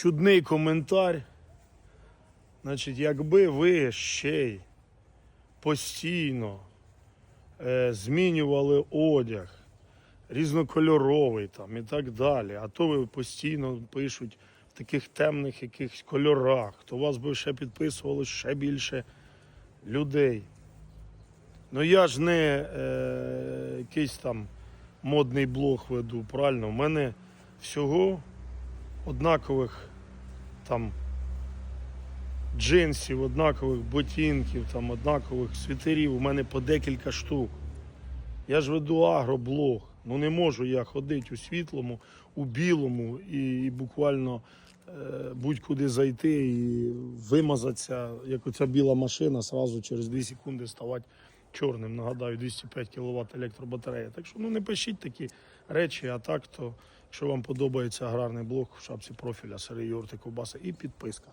чудний коментар. Значить, якби ви ще й постійно е, змінювали одяг, різнокольоровий там і так далі, а то ви постійно пишуть в таких темних якихось кольорах, то вас би ще підписувало ще більше людей. Ну я ж не е, якийсь там модний блог веду, правильно? У мене всього однакових там джинсів, однакових ботинків, там, однакових світерів. У мене по декілька штук. Я ж веду агроблог. Ну не можу я ходити у світлому, у білому і, і буквально е, будь-куди зайти і вимазатися, як оця біла машина, сразу через 2 секунди ставати чорним. Нагадаю, 205 кВт електробатарея. Так що ну не пишіть такі речі, а так то, якщо вам подобається аграрний блог в шапці профіля Сергій Юрти Ковбаса і підписка.